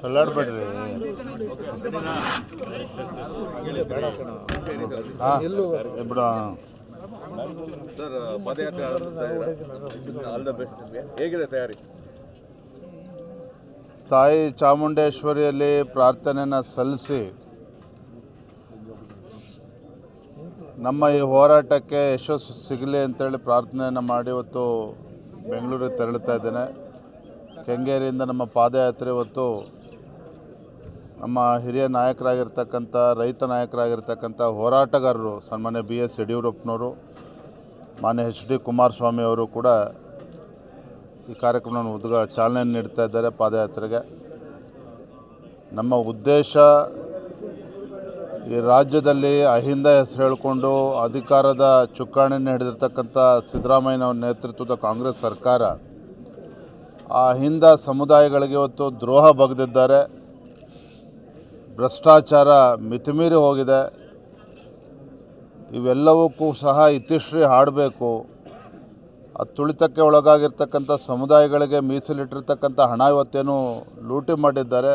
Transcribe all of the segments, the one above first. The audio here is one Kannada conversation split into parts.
ಚಲ್ಲಾಡ್ಬೇಡ್ರಿ ಹಾಂ ಬಿಡ ಸರ್ ಪದಯಾತ್ರೆ ಆರಂಭಿಸ್ತಾ ಇದ್ದೀರಾ? ಆಲ್ ದ ಬೆಸ್ಟ್ ನಿಮಗೆ. ಹೇಗಿದೆ ತಯಾರಿ? ತಾಯಿ ಚಾಮುಂಡೇಶ್ವರಿಯಲ್ಲಿ ಪ್ರಾರ್ಥನೆಯನ್ನು ಸಲ್ಲಿಸಿ ನಮ್ಮ ಈ ಹೋರಾಟಕ್ಕೆ ಯಶಸ್ಸು ಸಿಗಲಿ ಅಂತೇಳಿ ಪ್ರಾರ್ಥನೆಯನ್ನು ಮಾಡಿ ಇವತ್ತು ಬೆಂಗಳೂರಿಗೆ ತೆರಳುತ್ತಾ ಇದ್ದೇನೆ. ಕೆಂಗೇರಿಯಿಂದ ನಮ್ಮ ಪಾದಯಾತ್ರೆ ಇವತ್ತು ನಮ್ಮ ಹಿರಿಯ ನಾಯಕರಾಗಿರ್ತಕ್ಕಂಥ, ರೈತ ನಾಯಕರಾಗಿರ್ತಕ್ಕಂಥ ಹೋರಾಟಗಾರರು ಸನ್ಮಾನ್ಯ ಬಿ ಎಸ್ ಯಡಿಯೂರಪ್ಪನವರು, ಮಾನ್ಯ ಎಚ್ ಡಿ ಕುಮಾರಸ್ವಾಮಿ ಅವರು ಕೂಡ ಈ ಕಾರ್ಯಕ್ರಮವನ್ನು ಉದ್ಘಾ, ಚಾಲನೆ ನೀಡ್ತಾ ಇದ್ದಾರೆ ಪಾದಯಾತ್ರೆಗೆ. ನಮ್ಮ ಉದ್ದೇಶ ಈ ರಾಜ್ಯದಲ್ಲಿ ಅಹಿಂದ ಹೆಸರು ಹೇಳಿಕೊಂಡು ಅಧಿಕಾರದ ಚುಕ್ಕಾಣಿಯನ್ನು ಹಿಡಿದಿರ್ತಕ್ಕಂಥ ಸಿದ್ದರಾಮಯ್ಯನವರ ನೇತೃತ್ವದ ಕಾಂಗ್ರೆಸ್ ಸರ್ಕಾರ, ಆ ಅಹಿಂದ ಸಮುದಾಯಗಳಿಗೆ ಇವತ್ತು ದ್ರೋಹ ಬಗೆದಿದ್ದಾರೆ. ಭ್ರಷ್ಟಾಚಾರ ಮಿತಿಮೀರಿ ಹೋಗಿದೆ. ಇವೆಲ್ಲವಕ್ಕೂ ಸಹ ಇತಿಶ್ರೀ ಹಾಡಬೇಕು. ಆ ತುಳಿತಕ್ಕೆ ಒಳಗಾಗಿರ್ತಕ್ಕಂಥ ಸಮುದಾಯಗಳಿಗೆ ಮೀಸಲಿಟ್ಟಿರ್ತಕ್ಕಂಥ ಹಣ ಇವತ್ತೇನು ಲೂಟಿ ಮಾಡಿದ್ದಾರೆ.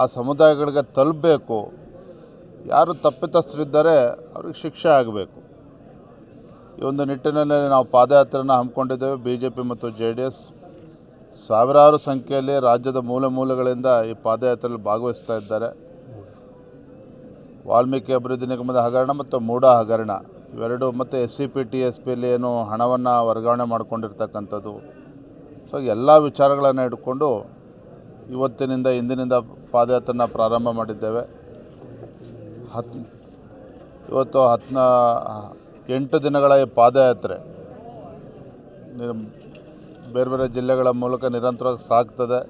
ಆ ಸಮುದಾಯಗಳಿಗೆ ತಲುಪಬೇಕು. ಯಾರು ತಪ್ಪಿತಸ್ಥರಿದ್ದಾರೆ ಅವ್ರಿಗೆ ಶಿಕ್ಷೆ ಆಗಬೇಕು. ಈ ಒಂದು ನಿಟ್ಟಿನಲ್ಲಿ ನಾವು ಪಾದಯಾತ್ರೆಯನ್ನು ಹಮ್ಮಿಕೊಂಡಿದ್ದೇವೆ. ಬಿ ಜೆ ಪಿ ಮತ್ತು ಜೆ ಡಿ ಎಸ್ ಸಾವಿರಾರು ಸಂಖ್ಯೆಯಲ್ಲಿ ರಾಜ್ಯದ ಮೂಲ ಮೂಲಗಳಿಂದ ಈ ಪಾದಯಾತ್ರೆಯಲ್ಲಿ ಭಾಗವಹಿಸ್ತಾ ಇದ್ದಾರೆ. ವಾಲ್ಮೀಕಿ ಅಭಿವೃದ್ಧಿ ನಿಗಮದ ಹಗರಣ ಮತ್ತು ಮೂಡ ಹಗರಣ ಇವೆರಡು ಮತ್ತು S C P T S ಪಿಯಲ್ಲಿ ಏನು ಹಣವನ್ನು ವರ್ಗಾವಣೆ ಮಾಡಿಕೊಂಡಿರ್ತಕ್ಕಂಥದ್ದು. ಸೊ ಎಲ್ಲ ವಿಚಾರಗಳನ್ನು ಇಟ್ಕೊಂಡು ಇವತ್ತಿನಿಂದ, ಇಂದಿನಿಂದ ಪಾದಯಾತ್ರೆಯನ್ನು ಪ್ರಾರಂಭ ಮಾಡಿದ್ದೇವೆ. ಹತ್ ಇವತ್ತು ಹತ್ನ ಎಂಟು ದಿನಗಳ ಈ ಪಾದಯಾತ್ರೆ. ಬೇರೆ ಬೇರೆ ಜಿಲ್ಲೆಗಳ ಮೂಲಕ ನಿರಂತರವಾಗಿ ಸಾಗ್ತದೆ.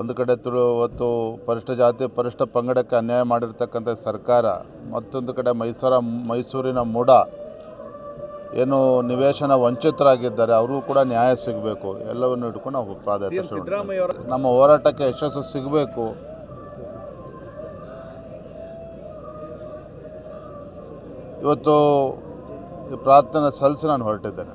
ಒಂದು ಕಡೆ ತುಳು ಇವತ್ತು ಪರಿಷ್ಠ ಜಾತಿ ಪರಿಷ್ಠ ಪಂಗಡಕ್ಕೆ ಅನ್ಯಾಯ ಮಾಡಿರ್ತಕ್ಕಂಥ ಸರ್ಕಾರ ಮತ್ತೊಂದು ಕಡೆ ಮೈಸೂರ ಮೈಸೂರಿನ ಮೂಡ ಏನು ನಿವೇಶನ ವಂಚಿತರಾಗಿದ್ದಾರೆ ಅವ್ರಿಗೂ ಕೂಡ ನ್ಯಾಯ ಸಿಗಬೇಕು. ಎಲ್ಲವನ್ನು ಇಟ್ಕೊಂಡು ನಾವು ಪಾದಯಾತ್ರೆ ಅವರ ನಮ್ಮ ಹೋರಾಟಕ್ಕೆ ಯಶಸ್ಸು ಸಿಗಬೇಕು. ಇವತ್ತು ಪ್ರಾರ್ಥನೆ ಸಲ್ಲಿಸಿ ನಾನು ಹೊರಟಿದ್ದೇನೆ.